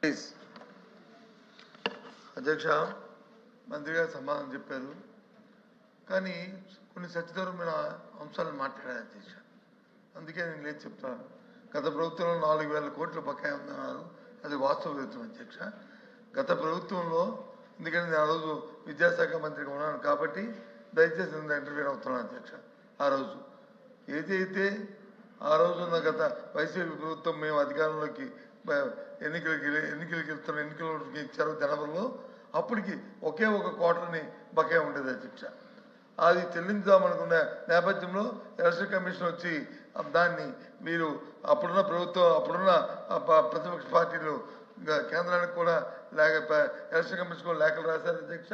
Please అధ్యక్ష మంత్రి గారు సమాధానం చెప్పారు. కానీ కొన్ని సత్యదూరమైన అంశాలను మాట్లాడారు అధ్యక్ష. అందుకే నేను లేదు చెప్తాను గత ప్రభుత్వంలో నాలుగు వేల కోట్ల బకాయి ఉందన్నారు. అది వాస్తవ విరుద్ధం అధ్యక్ష. గత ప్రభుత్వంలో ఎందుకంటే నేను ఆ రోజు విద్యాశాఖ మంత్రిగా ఉన్నాను కాబట్టి దయచేసి నేను ఇంటర్వ్యూ అవుతున్నాను అధ్యక్ష. ఆ రోజు ఏదైతే ఆ రోజున్న గత వైసీపీ ప్రభుత్వం మేము అధికారంలోకి ఎన్నికలకి ఎన్నికలకి వెళ్తున్న ఎన్నికలకి ఇచ్చారు జనవరిలో. అప్పటికి ఒకే ఒక కోటని బకే ఉండేది అధ్యక్ష అది చెల్లించామనుకున్న నేపథ్యంలో ఎలక్షన్ కమిషన్ వచ్చి దాన్ని మీరు అప్పుడున్న ప్రభుత్వం అప్పుడున్న ప్రతిపక్ష పార్టీలు కేంద్రానికి కూడా లేక ఎలక్షన్ కమిషన్ కూడా లేఖలు రాశారు అధ్యక్ష.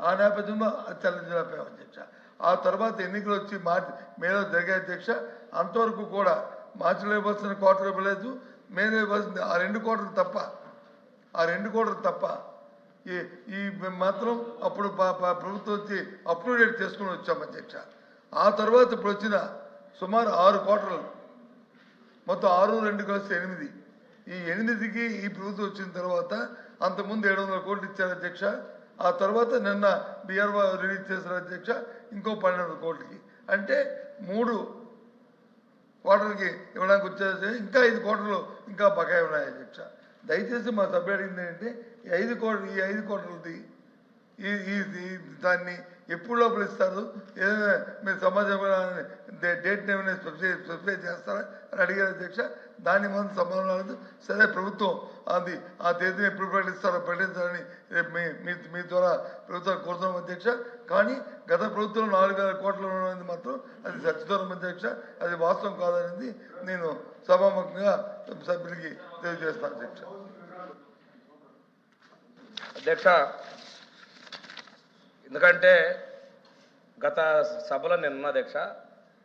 ఆ నేపథ్యంలో అది చెల్లించలేకపోయాం అధ్యక్ష. ఆ తర్వాత ఎన్నికలు వచ్చి మార్చి మేలో జరిగాయి అధ్యక్ష అంతవరకు కూడా మార్చిలో ఇవ్వాల్సిన కోటలు ఇవ్వలేదు మేలో ఇవ్వాల్సింది ఆ రెండు కోటలు తప్ప ఆ రెండు కోటలు తప్ప ఈ ఈ మాత్రం అప్పుడు ప్రభుత్వం వచ్చి అప్రూడేట్ చేసుకుని వచ్చాం అధ్యక్ష. ఆ తర్వాత ఇప్పుడు వచ్చిన సుమారు ఆరు కోటలు మొత్తం ఆరు రెండు కలిసి ఎనిమిది. ఈ ఎనిమిదికి ఈ ప్రభుత్వం వచ్చిన తర్వాత అంతకుముందు ఏడు వందల కోట్లు ఇచ్చారు అధ్యక్ష. ఆ తర్వాత నిన్న బీఆర్ఓ రిలీజ్ చేసిన అధ్యక్ష ఇంకో పన్నెండు కోట్లకి. అంటే మూడు కోటలకి ఇవ్వడానికి వచ్చేసి ఇంకా ఐదు కోటలు ఇంకా బకాయి ఉన్నాయి అధ్యక్ష. దయచేసి మా సభ్యుడు అడిగింది ఏంటంటే ఈ ఐదు కోట్లు ఈ ఐదు కోట్లది ఈ ఈ దాన్ని ఎప్పుడు లోపల ఇస్తారు? ఏదైనా మీరు సమాజం డేట్ ఏమైనా స్పెసిఫై స్పెసిఫై చేస్తారా? అని అడిగారు అధ్యక్ష. దాని మనం సంబంధం రాలేదు సరే ప్రభుత్వం అది ఆ తేదీని ఎప్పుడు ప్రకటిస్తారో ప్రకటించాలని మీ మీ మీ ద్వారా ప్రభుత్వాన్ని కోరుతాం అధ్యక్ష. కానీ గత ప్రభుత్వం నాలుగు వేల కోట్లు ఉన్నది మాత్రం అది సత్యదూరం అధ్యక్ష. అది వాస్తవం కాదనేది నేను సభాముఖంగా సభ్యులకి తెలియజేస్తాను అధ్యక్ష. అధ్యక్ష ఎందుకంటే గత సభలో నేను ఉన్న అధ్యక్ష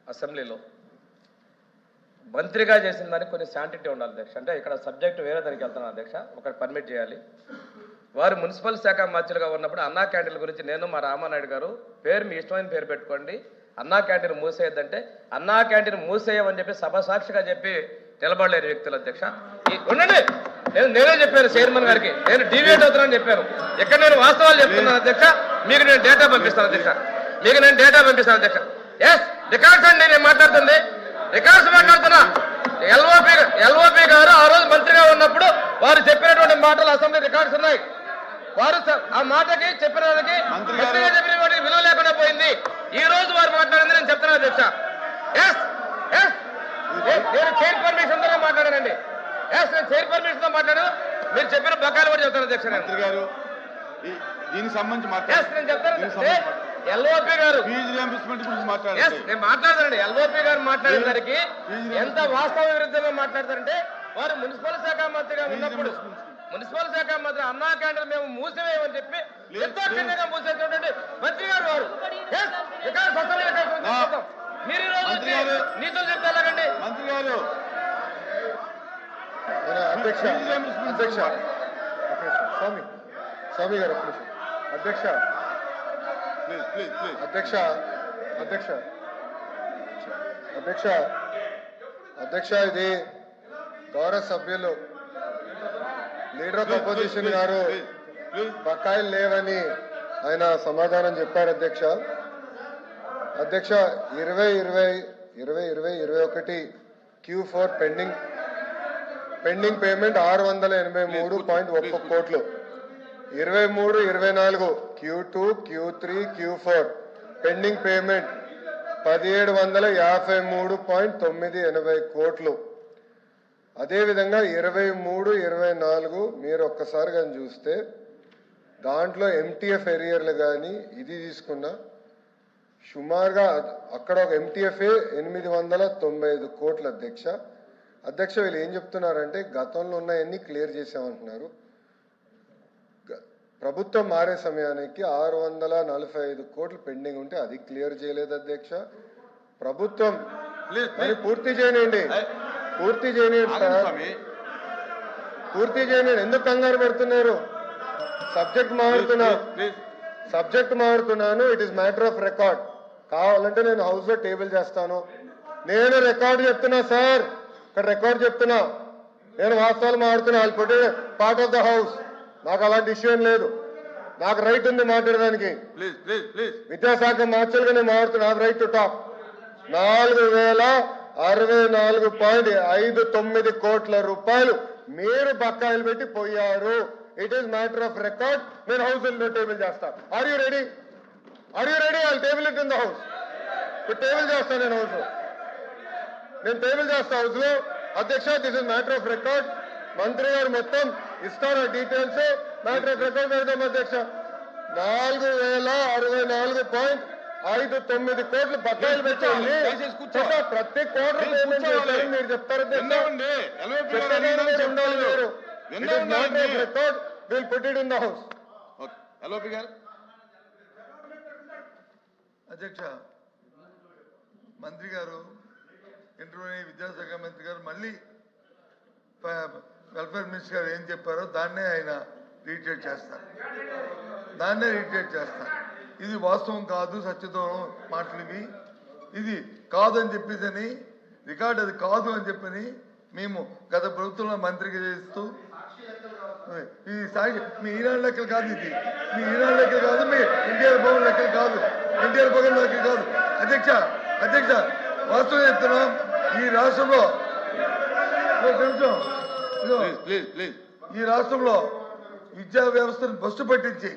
అసెంబ్లీలో మంత్రిగా చేసిన దానికి కొన్ని శాంటిటీ ఉండాలి అధ్యక్ష అంటే ఇక్కడ సబ్జెక్ట్ వేరే దానికి వెళ్తున్నాను అధ్యక్ష ఒకటి పర్మిట్ చేయాలి. వారు మున్సిపల్ శాఖ మంత్రులుగా ఉన్నప్పుడు అన్నా క్యాంటీన్ల గురించి నేను మా రామానాయుడు గారు పేరు మీ ఇష్టమైన పేరు పెట్టుకోండి. అన్నా క్యాంటీన్ మూసేయద్దంటే అన్నా క్యాంటీన్ మూసేయమని చెప్పి సభ సాక్షిగా చెప్పి నిలబడలేని వ్యక్తులు అధ్యక్ష ఈ- ఉండండి. నేను నేనే చెప్పాను చైర్మన్ గారికి. నేను డివేట్ అవుతున్నాను చెప్పాను. ఇక్కడ నేను వాస్తవాలు చెప్తున్నాను అధ్యక్ష మీకు నేను డేటా పంపిస్తాను అధ్యక్ష మీకు నేను డేటా పంపిస్తాను అధ్యక్ష ఎస్ రికార్డ్స్ అండి నేను మాట్లాడుతుంది. రికార్డ్స్ మాట్లాడుతున్నా. ఎల్ఓపి ఎల్ఓపి గారు ఆ రోజు మంత్రిగా ఉన్నప్పుడు వారు చెప్పినటువంటి మాటలు అసెంబ్లీ రికార్డ్స్ ఉన్నాయి. వారు ఆ మాటకి చెప్పిన గారు- మంత్రిగా చెప్పిన వాటికి విలువ లేకుండా పోయింది. ఈ రోజు వారు మాట్లాడింది నేను చెప్తున్నాను అధ్యక్ష ఎస్ ఎస్ నేను చైర్ పర్మిషన్ తోనే మాట్లాడానండి. ఎస్ నేను చైర్ పర్మిషన్తో మాట్లాడాను. మీరు చెప్పిన బకాయిలు కూడా చెప్తాను అధ్యక్ష నేను. గారు దీనికి సంబంధించి ఎస్ మాట్లాడు నేను చెప్తాను. దీనికి సంబంధించి ఎల్ఓపి గారు? ఫీజు రియంబర్స్మెంట్ గురించి ఎస్ మాట్లాడండి. నేను మాట్లాడతానండి. ఎల్ఓపి గారు మాట్లాడేసరికి ఎంత వాస్తవ విరుద్ధంగా మాట్లాడతారంటే వారు మున్సిపల్ శాఖ మంత్రిగా ఉన్నప్పుడు మున్సిపల్ శాఖ మంత్రి అన్నా క్యాంటీన్ మేము మూసివేయమని చెప్పి నిర్దాక్షిణ్యంగా మూసేసినటువంటి మంత్రి గారు వారు. మీరు ఈ రోజు మంత్రి వచ్చి గారు- నీతులు చెప్తే ఎలాగండి? మంత్రి గారు. అధ్యక్ష అధ్యక్ష. స్వామి స్వామి గారు అధ్యక్ష. ప్లీజ్ ప్లీజ్ ప్లీజ్ అధ్యక్ష అధ్యక్ష. అధ్యక్ష అధ్యక్ష ఇది గౌరవ సభ్యులు. లీడర్ ఆఫ్ అపోజిషన్ గారు బకాయిలు లేవని ఆయన సమాధానం చెప్పారు అధ్యక్ష. అధ్యక్ష ఇరవై ఇరవై ఇరవై ఇరవై ఇరవై ఒకటి Q four pending pending payment ఆరు వందల ఎనభై మూడు పాయింట్ ఒక్క కోట్లు. ఇరవై మూడు ఇరవై నాలుగు Q two Q three Q four. Pending payment పదిహేడు వందల యాభై మూడు పాయింట్ తొమ్మిది ఎనభై కోట్లు. అదేవిధంగా ఇరవై మూడు ఇరవై నాలుగు మీరు ఒక్కసారి కానీ చూస్తే దాంట్లో ఎంటీఎఫ్ ఎరియర్లు కానీ ఇది తీసుకున్నా సుమారుగా అక్కడ ఒక ఎంటీఎఫ్ఏ ఎనిమిది వందల తొంభై ఐదు కోట్ల అధ్యక్ష. అధ్యక్ష వీళ్ళు ఏం చెప్తున్నారంటే గతంలో ఉన్నాయన్నీ క్లియర్ చేసామంటున్నారు ప్రభుత్వం మారే సమయానికి ఆరు వందల నలభై ఐదు కోట్లు పెండింగ్ ఉంటే అది క్లియర్ చేయలేదు అధ్యక్ష. ప్రభుత్వం పూర్తి చేయనండి పూర్తి చేయనండి సార్. పూర్తి చేయనండి ఎందుకు కంగారు పెడుతున్నారు? సబ్జెక్ట్ మారుతున్నా. Subject మారుతున్నాను. It is matter of record కావాలంటే నేను హౌస్లో టేబుల్ చేస్తాను. నేను రికార్డ్ చెప్తున్నా సార్. ఇక్కడ రికార్డ్ చెప్తున్నా. నేను వాస్తవాలు వాళ్ళు పుట్టి పార్ట్ ఆఫ్ ద హౌస్ నాకు అలాంటి ఇష్యూ ఏం లేదు. నాకు రైట్ ఉంది మాట్లాడడానికి. విద్యాశాఖ మార్చలుగా నేను మాట్లాడుతున్నా రైట్ టు టాక్ నాలుగు వేల అరవై నాలుగు పాయింట్ ఐదు తొమ్మిది కోట్ల రూపాయలు మీరు బకాయిలు పెట్టి పోయారు. It is matter of record నేను హౌస్లో టేబుల్ చేస్తాను are you ready are you ready I table it in the house ఇప్పుడు టేబుల్ చేస్తాను నేను హౌస్ నేను టేబుల్ చేస్తా హౌస్లో. అధ్యక్ష this is matter of record మంత్రి గారు మొత్తం ఇస్తారు డీటెయిల్స్ మ్యాటర్ రికార్డ్ పెడదాం అధ్యక్ష. నాలుగు వేల అరవై నాలుగు పాయింట్ ఐదు తొమ్మిది కోట్లు బకాయిలు పెట్టాలి. ప్రతి కోట్ల మీరు పేమెంట్ కూర్చోవాలి. చేశారని మీరు చెప్తారు ఉండాలి. మీరు. House. ఓకే ఎల్ఓపి గారు. అధ్యక్ష మంత్రి గారు ఇంటర్వ్యూ విద్యాశాఖ మంత్రి గారు మళ్ళీ వెల్ఫేర్ మినిస్టర్ గారు ఏం చెప్పారో దాన్నే ఆయన రీట్రేట్ చేస్తారు. దాన్నే రీట్రేట్ చేస్తారు. ఇది వాస్తవం కాదు సత్యదూరం మాటలు ఇది కాదు అని చెప్పేసి అని రికార్డ్ అది కాదు అని చెప్పని మేము గత ప్రభుత్వంలో మంత్రికి చేస్తూ ఇది సాక్షి మీ ఈనాడు లెక్కలు కాదు ఇది. మీ ఈనాడు లెక్కలు కాదు మీ ఎన్టీఆర్ భవన్ లెక్కలు కాదు. ఎన్టీఆర్ భవన్ లెక్కలు కాదు. అధ్యక్ష అధ్యక్ష వాస్తవం చెప్తున్నాం. ఈ రాష్ట్రంలో ఒక నిమిషం. ఈ రాష్ట్రంలో విద్యా వ్యవస్థను బస్సు పట్టించి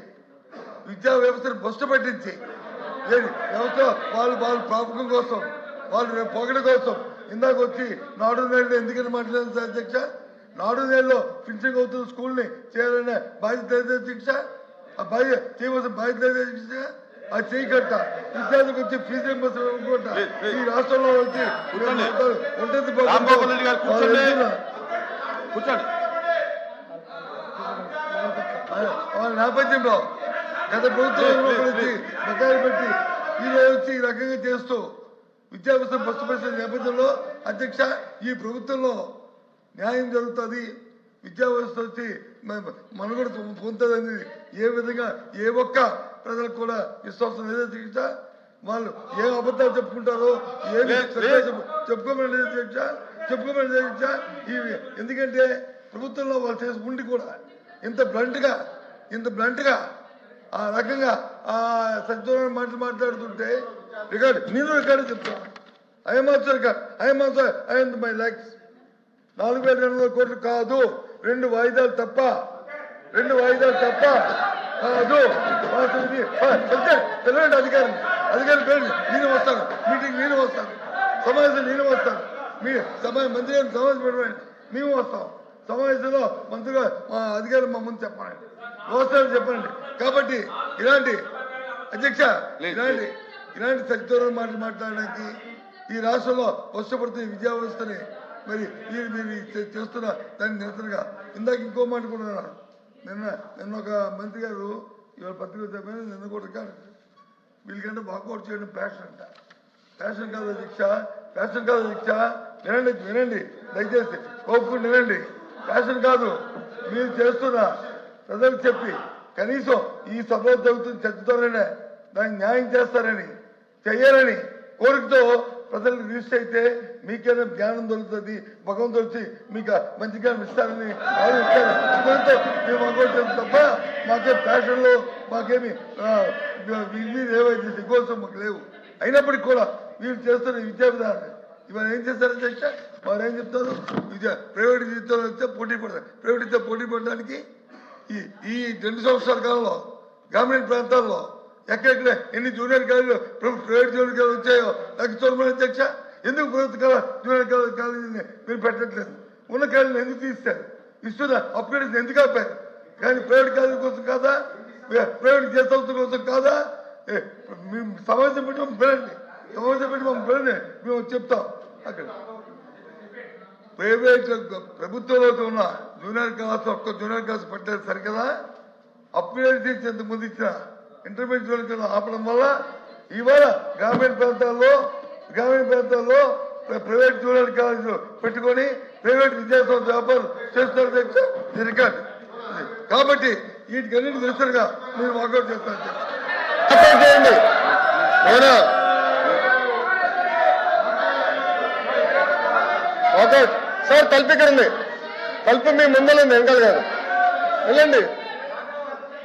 విద్యా వ్యవస్థను బస్సు పట్టించి వ్యవస్థ వాళ్ళు వాళ్ళ ప్రాపకం కోసం వాళ్ళు పొగడ కోసం ఇందాక వచ్చి నాడు నేడు ఎందుకని మాట్లాడారు సార్ అధ్యక్ష? నాడు నేడులో ఫినిషింగ్ అవుతున్న స్కూల్ని చేయాలనే బాధ్యత అధ్యక్ష? ఆ బాధ్యత చేయవలసిన బాధ్యత అధ్యక్ష? అది చేయకట్ట విద్యార్థికి వచ్చి ఫీజు రింబర్స్మెంట్. ఈ రాష్ట్రంలో వచ్చి. ఉంటుంది కూర్చోండి. వాళ్ళ నేపథ్యంలో గత బకాయిలు పెట్టి ఈ రోజు వచ్చి ఈ రకంగా చేస్తూ విద్యాభ్యాసం బస్సు పరిస్థితి నేపథ్యంలో అధ్యక్ష ఈ ప్రభుత్వంలో న్యాయం జరుగుతుంది విద్యా వ్యవస్థ వచ్చి మ- మనుగడ పొందుతుందని ఏ విధంగా ఏ ఒక్క ప్రజలకు కూడా విశ్వాసం లేదు అధ్యక్ష వాళ్ళు ఏ అబద్ధాలు చెప్పుకుంటారో. చెప్పు- చెప్పుకోమని లేదు అధ్యక్ష చెప్పుకోమని లేదు ఎందుకంటే ప్రభుత్వంలో వాళ్ళు చేసి ఉండి కూడా ఇంత బ్లంట్గా ఇంత బ్లంట్గా ఆ రకంగా ఆ సత్యనారాయణ మాటలు మాట్లాడుతుంటే రికార్డు నేను రికార్డు చెప్తాను I'm also record. I'm also I'm my lakhs నాలుగు వేల రెండు వందల కోట్లు కాదు రెండు వాయిదాలు తప్ప రెండు వాయిదాలు తప్ప కాదు. వాస్తవానికి, అధికారి అధికారి పేరు నేను వస్తాను. మీటింగ్ నేను వస్తాను. సమావేశం నేను వస్తాను. మీ సమావేశం మంత్రి గారిని సమావేశం పెట్టండి మేము వస్తాం. సమావేశంలో మంత్రిగా మా అధికారులు మా ముందు చెప్పండి వస్తారని చెప్పండి కాబట్టి ఇలాంటి అధ్యక్ష ఇలాంటి ఇలాంటి సత్యదూరం మాటలు మాట్లాడడానికి ఈ రాష్ట్రంలో కష్టపడుతున్న ఈ విద్యా వ్యవస్థని మరి మీరు మీరు చేస్తున్న దాన్ని నిరసనగా ఇందాక ఇంకో మాట కూడా నిన్న నిన్న ఒక మంత్రి గారు ఇవాళ పత్రిక చెప్పారు నిన్న కూడా కాదు వీళ్ళకంటే వాకౌట్ చేయడం ప్యాషన్ అంట. ప్యాషన్ కాదు దీక్ష ప్యాషన్ కాదు దీక్ష వినండి వినండి దయచేసి. కోపుకుని వినండి. ఫ్యాషన్ కాదు మీరు చేస్తున్న ప్రజలకు చెప్పి కనీసం ఈ సభలో జరుగుతున్న చర్చతోనే దానికి న్యాయం చేస్తారని చెయ్యాలని కోరికతో ప్రజలకు రిజిస్టర్ అయితే మీకైనా జ్ఞానం దొరుకుతుంది భగవంతుడు వచ్చి మీకు మంచి జ్ఞానం ఇస్తారని దాంతో మేము అనుకుంటాం తప్ప మాకే ఫ్యాషన్లో మాకేమి ఇవి ఏవైతే కోసం మాకు లేవు. అయినప్పటికీ కూడా వీళ్ళు చేస్తున్న విద్యా విధానం ఇవాళ ఏం చేస్తారో అధ్యక్ష వారు ఏం చెప్తారు విద్య ప్రైవేట్ జీవితంలో వస్తే పోటీ పడతారు ప్రైవేట్ ఇస్తే పోటీ పడడానికి ఈ ఈ రెండు సంవత్సరాల కాలంలో గ్రామీణ ప్రాంతాల్లో ఎక్కడెక్కడ ఎన్ని జూనియర్ కాలేజీలు ప్రభుత్వ ప్రైవేట్ జూనియర్ కాలేజీలు వచ్చాయో నాకు చూడమని అధ్యక్ష ఎందుకు ప్రభుత్వ జూనియర్ కాలేజ్ కాలేజీని మీరు పెట్టట్లేదు? ఉన్న కాలేజీని ఎందుకు తీస్తారు ఇస్తున్న అప్గ్రేడేషన్ ఎందుకు ఆపారు? కానీ ప్రైవేట్ కాలేజీ కోసం కాదా? ప్రైవేట్ చేత కోసం కాదా? ఏ, మేము సమావేశం పెట్టి మమ్మల్ని పిలండి సమావేశం పెట్టి మమ్మల్ని పిలండి మేము చెప్తాం. అక్కడ. ప్రైవేట్ ప్రభుత్వంలో ఉన్న జూనియర్ క్లాస్ ఒక్క జూనియర్ క్లాస్ పట్టేది సరికదా అప్గ్రేడ్ చేసి ఎంత ముందు ఇచ్చిన ఇంటర్మీడియట్ జూనియర్ ఆపడం వల్ల ఇవాళ గ్రామీణ ప్రాంతాల్లో గ్రామీణ ప్రాంతాల్లో ప్ర- ప్రైవేట్ జూనియర్ కాలేజీలు పెట్టుకొని ప్రైవేట్ విద్యాసంస్థ వ్యాపారం చేస్తారు ఇది రికార్డు కాబట్టి కాబట్టి అన్నింటి తెలుసుగా మీరు వాకౌట్ చేస్తారు అధ్యక్ష. చేయండి. సార్ తలుపు ఇక్కడ ఉంది తలుపు మీ ముందలుంది ఉంది వెనకాల కాదు. వెళ్ళండి.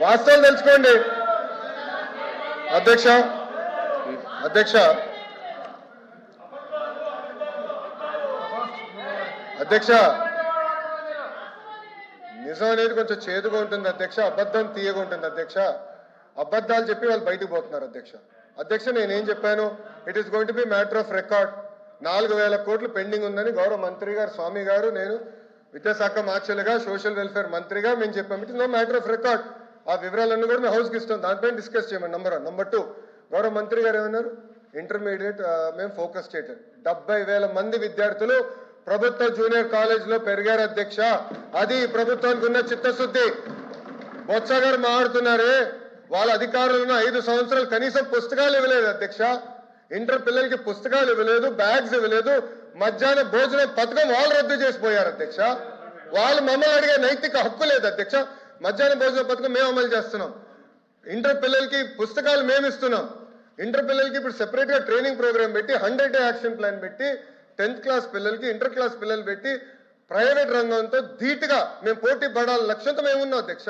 వాస్తవాలు తెలుసుకోండి. అధ్యక్ష అధ్యక్ష. అధ్యక్ష. నిజం అనేది కొంచెం చేదుగా ఉంటుంది అధ్యక్ష. అబద్ధం తీయగా ఉంటుంది అధ్యక్ష. అబద్ధాలు చెప్పి వాళ్ళు బయటకు పోతున్నారు అధ్యక్ష. అధ్యక్ష నేనేం చెప్పాను? It is going to be matter of record నాలుగు వేల కోట్లు పెండింగ్ ఉందని గౌరవ మంత్రి గారు స్వామి గారు నేను విద్యాశాఖ మార్చలుగా సోషల్ వెల్ఫేర్ మంత్రిగా మేము చెప్పాము it no matter of record ఆ వివరాలన్నీ కూడా మేము హౌస్కి ఇస్తాం. దానిపైన డిస్కస్ చేయమని. నంబర్ వన్ నంబర్ టూ గౌరవ మంత్రి గారు ఏమన్నారు? ఇంటర్మీడియట్ మేము ఫోకస్ చేయటం డెబ్బై వేల మంది విద్యార్థులు ప్రభుత్వ జూనియర్ కాలేజ్లో పెరిగారు అధ్యక్ష. అది ప్రభుత్వానికి ఉన్న చిత్తశుద్ధి. బొత్స గారు మాట్లాడుతున్నారే వాళ్ళ అధికారులు ఉన్న ఐదు సంవత్సరాలు కనీసం పుస్తకాలు ఇవ్వలేదు అధ్యక్ష. ఇంటర్ పిల్లలకి పుస్తకాలు ఇవ్వలేదు బ్యాగ్స్ ఇవ్వలేదు మధ్యాహ్న భోజనం పథకం వాళ్ళు రద్దు చేసిపోయారు అధ్యక్ష. వాళ్ళు మమ్మల్ని అడిగే నైతిక హక్కు లేదు అధ్యక్ష. మధ్యాహ్న భోజన పథకం మేము అమలు చేస్తున్నాం. ఇంటర్ పిల్లలకి పుస్తకాలు మేము ఇస్తున్నాం. ఇంటర్ పిల్లలకి ఇప్పుడు సెపరేట్గా ట్రైనింగ్ ప్రోగ్రామ్ పెట్టి హండ్రెడ్ డే యాక్షన్ ప్లాన్ పెట్టి టెన్త్ క్లాస్ పిల్లలకి ఇంటర్ క్లాస్ పిల్లలు పెట్టి ప్రైవేట్ రంగంతో ధీటుగా మేము పోటీ పడాలి లక్ష్యంతో మేము ఉన్నాం అధ్యక్ష.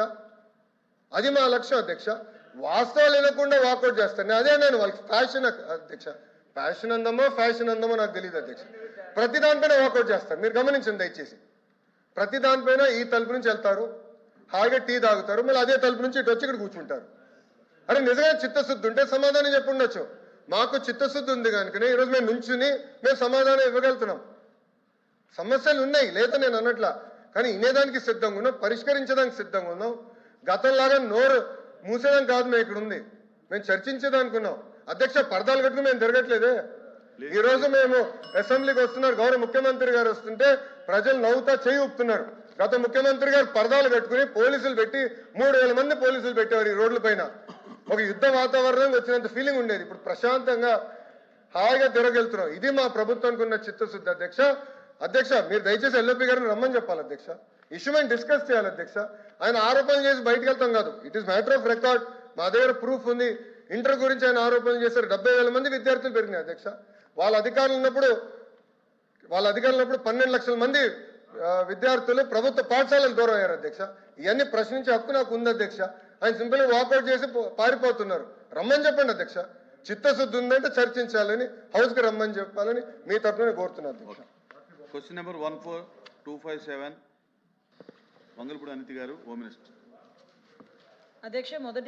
అది మా లక్ష్యం అధ్యక్ష. వాస్తవాలు వినకుండా వాకౌట్ చేస్తాను. అదే నేను వాళ్ళకి ఫ్యాషన్ అధ్యక్ష. ఫ్యాషన్ అందమో ఫ్యాషన్ అందమో నాకు తెలియదు అధ్యక్ష. ప్రతి దానిపైన వాకౌట్ చేస్తాను. మీరు గమనించండి దయచేసి. ప్రతి దానిపైన ఈ తలుపు నుంచి వెళ్తారు. హాయిగా టీ తాగుతారు. మళ్ళీ అదే తలుపు నుంచి ఇటు వచ్చి ఇక్కడ కూర్చుంటారు. అరే నిజంగా చిత్తశుద్ధి ఉంటే సమాధానం చెప్పుండొచ్చు. మాకు చిత్తశుద్ధి ఉంది కనుకనే ఈరోజు మేము నుంచుని మేము సమాధానం ఇవ్వగలుగుతున్నాం. సమస్యలు ఉన్నాయి లేదా నేను అన్నట్లా. కానీ వినేదానికి సిద్ధంగా ఉన్నాం పరిష్కరించడానికి సిద్ధంగా ఉన్నాం. గతంలాగా నోరు మూసేదానికి కాదు మేము ఇక్కడ ఉంది మేము చర్చించేదానికి ఉన్నాం అధ్యక్ష పరదాలు కట్టుకుని మేము తిరగట్లేదే. ఈ రోజు మేము అసెంబ్లీకి వస్తున్నారు. గౌరవ ముఖ్యమంత్రి గారు వస్తుంటే ప్రజలు నవ్వుతా చేయి ఊపుతున్నారు. గత ముఖ్యమంత్రి గారు పరదాలు కట్టుకుని పోలీసులు పెట్టి మూడు వేల మంది పోలీసులు పెట్టేవారు ఈ రోడ్ల పైన. ఒక యుద్ధ వాతావరణం వచ్చినంత ఫీలింగ్ ఉండేది. ఇప్పుడు ప్రశాంతంగా హాయిగా తిరగెళ్తున్నాం ఇది మా ప్రభుత్వానికి ఉన్న చిత్తశుద్ధి. అధ్యక్ష అధ్యక్ష మీరు దయచేసి ఎల్ఓపి గారిని రమ్మని చెప్పాలి అధ్యక్ష. ఇష్యూ మేము డిస్కస్ చేయాలి అధ్యక్ష. ఆయన ఆరోపణలు చేసి బయటకు వెళ్తాం కాదు. It is matter of record మా దగ్గర ప్రూఫ్ ఉంది. ఇంటర్ గురించి ఆయన ఆరోపణలు చేశారు. డెబ్బై వేల మంది విద్యార్థులు పెరిగినాయి అధ్యక్ష. వాళ్ళ అధికారులు ఉన్నప్పుడు వాళ్ళ అధికారులు ఉన్నప్పుడు పన్నెండు లక్షల మంది విద్యార్థులు ప్రభుత్వ పాఠశాలలు దూరం అయ్యారు అధ్యక్ష. ఇవన్నీ ప్రశ్నించే హక్కు నాకు ఉంది అధ్యక్ష. ఆయన సింపుల్గా వాకౌట్ చేసి పారిపోతున్నారు. రమ్మని చెప్పండి అధ్యక్ష. చిత్తశుద్ధి ఉందంటే చర్చించాలని హౌస్కి రమ్మని చెప్పాలని మీ తరఫున కోరుతున్నాను అధ్యక్ష. Question number one four two five seven Mangalapudi Anitha గారు హోమ్ మినిస్టర్. అధ్యక్ష మొదటి